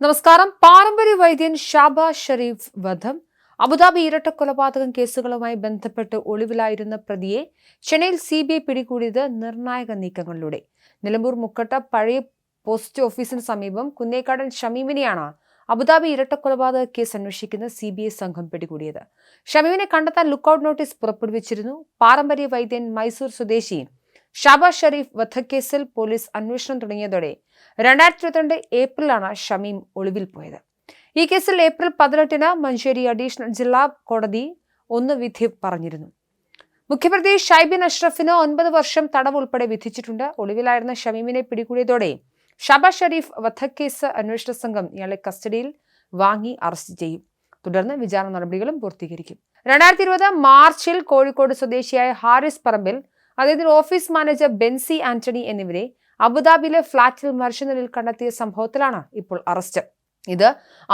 നമസ്കാരം. പാരമ്പര്യ വൈദ്യൻ ഷാബ ഷരീഫ് വധം. അബുദാബി ഇരട്ട കൊലപാതകം കേസുകളുമായി ബന്ധപ്പെട്ട് ഒളിവിലായിരുന്ന പ്രതിയെ ചെന്നൈയിൽ സി ബി ഐ പിടികൂടിയത് നിർണായക നീക്കങ്ങളിലൂടെ. നിലമ്പൂർ മുക്കട്ട പഴയ പോസ്റ്റ് ഓഫീസിന് സമീപം കുന്നേക്കാടൻ ഷമീമിനെയാണ് അബുദാബി ഇരട്ട കൊലപാതക കേസ് അന്വേഷിക്കുന്ന സി ബി ഐ സംഘം പിടികൂടിയത്. ഷമീമിനെ കണ്ടെത്താൻ ലുക്കൌട്ട് നോട്ടീസ് പുറപ്പെടുവിച്ചിരുന്നു. പാരമ്പര്യ വൈദ്യൻ മൈസൂർ സ്വദേശി ഷാബ ഷെരീഫ് വധക്കേസിൽ പോലീസ് അന്വേഷണം തുടങ്ങിയതോടെ രണ്ടായിരത്തി ഇരുപത്തിരണ്ട് ഏപ്രിലാണ് ഷമീം ഒളിവിൽ പോയത്. ഈ കേസിൽ ഏപ്രിൽ പതിനെട്ടിന് മഞ്ചേരി അഡീഷണൽ ജില്ലാ കോടതി ഒന്ന് വിധി പറഞ്ഞിരുന്നു. മുഖ്യപ്രതി ഷൈബിൻ അഷ്റഫിന് ഒൻപത് വർഷം തടവ് ഉൾപ്പെടെ വിധിച്ചിട്ടുണ്ട്. ഒളിവിലായിരുന്ന ഷമീമിനെ പിടികൂടിയതോടെ ഷബാസ് ഷെരീഫ് വധക്കേസ് അന്വേഷണ സംഘം ഇയാളെ കസ്റ്റഡിയിൽ വാങ്ങി അറസ്റ്റ് ചെയ്യും. തുടർന്ന് വിചാരണ നടപടികളും പൂർത്തീകരിക്കും. രണ്ടായിരത്തി ഇരുപത് മാർച്ചിൽ കോഴിക്കോട് സ്വദേശിയായ ഹാരിസ് പറമ്പിൽ അദ്ദേഹത്തിന്റെ ഓഫീസ് മാനേജർ ബെൻസി ആന്റണി എന്നിവരെ അബുദാബിയിലെ ഫ്ളാറ്റിൽ മരിച്ചനിലയിൽ കണ്ടെത്തിയ സംഭവത്തിലാണ് ഇപ്പോൾ അറസ്റ്റ്. ഇത്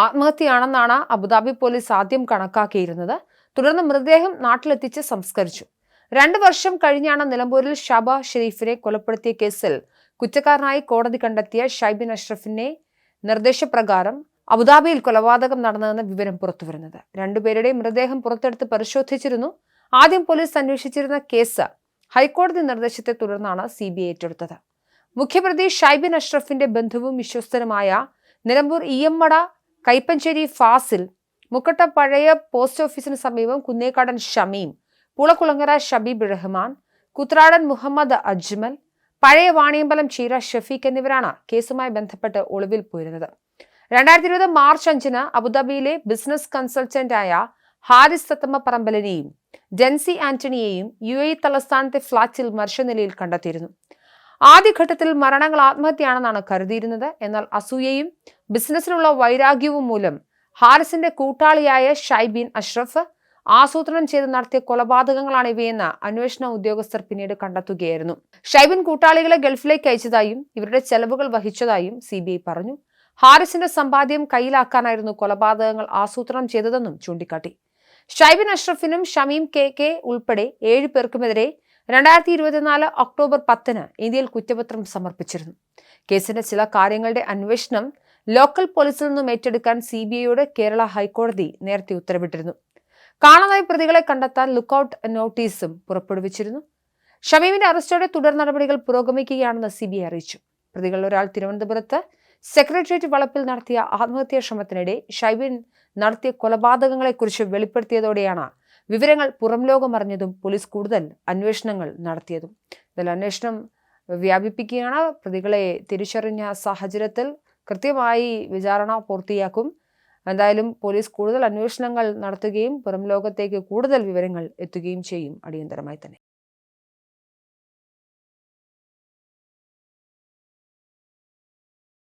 ആത്മഹത്യയാണെന്നാണ് അബുദാബി പോലീസ് ആദ്യം കണക്കാക്കിയിരുന്നത്. തുടർന്ന് മൃതദേഹം നാട്ടിലെത്തിച്ച് സംസ്കരിച്ചു. രണ്ടു വർഷം കഴിഞ്ഞാണ് നിലമ്പൂരിൽ ഷബ ഷെരീഫിനെ കൊലപ്പെടുത്തിയ കേസിൽ കുറ്റക്കാരനായി കോടതി കണ്ടെത്തിയ ഷൈബിൻ അഷ്റഫിനെ നിർദ്ദേശപ്രകാരം അബുദാബിയിൽ കൊലപാതകം നടന്നതെന്ന വിവരം പുറത്തുവരുന്നത്. രണ്ടുപേരുടെയും മൃതദേഹം പുറത്തെടുത്ത് പരിശോധിച്ചിരുന്നു. ആദ്യം പോലീസ് അന്വേഷിച്ചിരുന്ന കേസ് ഹൈക്കോടതി നിർദ്ദേശത്തെ തുടർന്നാണ് സി ബി ഐ ഏറ്റെടുത്തത്. മുഖ്യപ്രതി ഷൈബിൻ അഷ്റഫിന്റെ ബന്ധുവും വിശ്വസ്തനുമായ നിലമ്പൂർ ഇയമ്മട കൈപ്പഞ്ചേരി ഫാസിൽ മുക്കട്ട പഴയ പോസ്റ്റ് ഓഫീസിന് സമീപം കുന്നേക്കാടൻ ഷമീം പുളക്കുളങ്ങര ഷബീബ് റഹ്മാൻ കുത്രാടൻ മുഹമ്മദ് അജ്മൽ പഴയ വാണിയമ്പലം ചീര ഷഫീഖ് എന്നിവരാണ് കേസുമായി ബന്ധപ്പെട്ട് ഒളിവിൽ പോയിരുന്നത്. രണ്ടായിരത്തി ഇരുപത് മാർച്ച് അഞ്ചിന് അബുദാബിയിലെ ബിസിനസ് കൺസൾട്ടന്റായ ഹാരിസ് സത്തമ്മ പറമ്പലിനെയും ജെൻസി ആന്റണിയെയും യു എ തലസ്ഥാനത്തെ ഫ്ളാറ്റിൽ മർശനിലയിൽ കണ്ടെത്തിയിരുന്നു. ആദ്യഘട്ടത്തിൽ മരണങ്ങൾ ആത്മഹത്യയാണെന്നാണ് കരുതിയിരുന്നത്. എന്നാൽ അസൂയയും ബിസിനസ്സിലുള്ള വൈരാഗ്യവും മൂലം ഹാരിസിന്റെ കൂട്ടാളിയായ ഷൈബീൻ അഷ്റഫ് ആസൂത്രണം ചെയ്ത് നടത്തിയ കൊലപാതകങ്ങളാണ് ഇവയെന്ന് അന്വേഷണ ഉദ്യോഗസ്ഥർ പിന്നീട് കണ്ടെത്തുകയായിരുന്നു. ഷൈബിൻ കൂട്ടാളികളെ ഗൾഫിലേക്ക് അയച്ചതായും ഇവരുടെ ചെലവുകൾ വഹിച്ചതായും സി പറഞ്ഞു. ഹാരിസിന്റെ സമ്പാദ്യം കയ്യിലാക്കാനായിരുന്നു കൊലപാതകങ്ങൾ ആസൂത്രണം ചെയ്തതെന്നും ചൂണ്ടിക്കാട്ടി. ഷൈബിൻ അഷ്റഫിനും ഷമീം കെ കെ ഉൾപ്പെടെ ഏഴു പേർക്കുമെതിരെ രണ്ടായിരത്തി ഇരുപത്തിനാല് ഒക്ടോബർ പത്തിന് ഇന്ത്യയിൽ കുറ്റപത്രം സമർപ്പിച്ചിരുന്നു. കേസിന്റെ ചില കാര്യങ്ങളുടെ അന്വേഷണം ലോക്കൽ പോലീസിൽ നിന്നും ഏറ്റെടുക്കാൻ സി ബി ഐയോട് കേരള ഹൈക്കോടതി നേരത്തെ ഉത്തരവിട്ടിരുന്നു. കാണാതായ പ്രതികളെ കണ്ടെത്താൻ ലുക്കൌട്ട് നോട്ടീസും പുറപ്പെടുവിച്ചിരുന്നു. ഷമീമിന്റെ അറസ്റ്റോടെ തുടർ നടപടികൾ പുരോഗമിക്കുകയാണെന്ന് സി ബി ഐ അറിയിച്ചു. പ്രതികളിൽ ഒരാൾ തിരുവനന്തപുരത്ത് സെക്രട്ടേറിയറ്റ് വളപ്പിൽ നടത്തിയ ആത്മഹത്യാ ശ്രമത്തിനിടെ ഷൈബിൻ നടത്തിയ കൊലപാതകങ്ങളെക്കുറിച്ച് വെളിപ്പെടുത്തിയതോടെയാണ് വിവരങ്ങൾ പുറം ലോകം അറിഞ്ഞതും പോലീസ് കൂടുതൽ അന്വേഷണങ്ങൾ നടത്തിയതും. ഇതിൽ അന്വേഷണം വ്യാപിപ്പിക്കുകയാണ്. പ്രതികളെ തിരിച്ചറിഞ്ഞ സാഹചര്യത്തിൽ കൃത്യമായി വിചാരണ പൂർത്തിയാക്കും. എന്തായാലും പോലീസ് കൂടുതൽ അന്വേഷണങ്ങൾ നടത്തുകയും പുറം ലോകത്തേക്ക് കൂടുതൽ വിവരങ്ങൾ എത്തുകയും ചെയ്യും. അടിയന്തരമായി തന്നെ.